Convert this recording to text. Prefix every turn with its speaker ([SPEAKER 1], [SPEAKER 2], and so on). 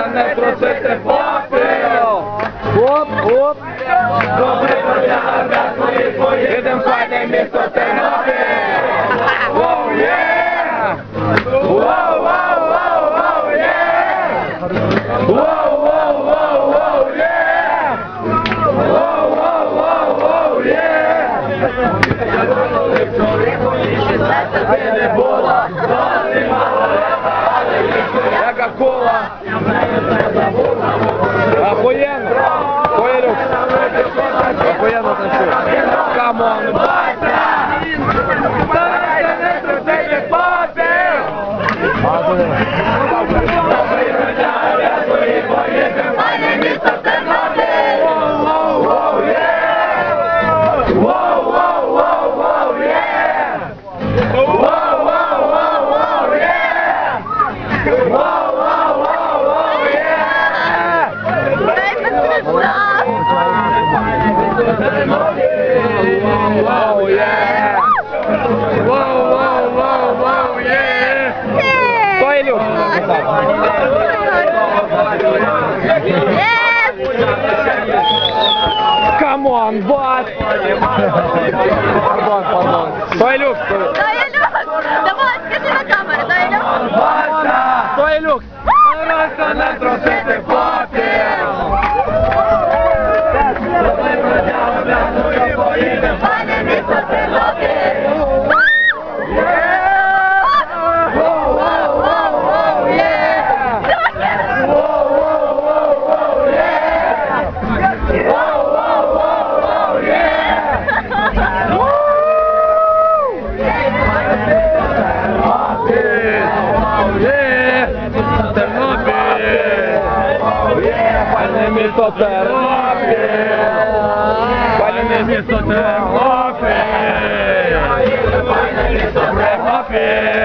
[SPEAKER 1] Старайся не трусити попіл. Оп, оп. Їдем файне місто Тернопіль. Воу, є! Воу, воу, воу, воу, є! Воу, воу, воу, воу, є! Воу, воу, воу, воу, є! Не була, яка кола. Охуєнно. Хуєлюк. Охуєнно танцює. Камон, батя! Ілюш Камон, бат! Пардон, пардон. Той Люкс!
[SPEAKER 2] Давай, скажи на камеру, дай Ілюх!
[SPEAKER 1] Бата! Той Люкс! Старайся не трусити попіл! Є! Пальне місто Тернопіль! пане місто Тернопіль! пане місто Тернопіль!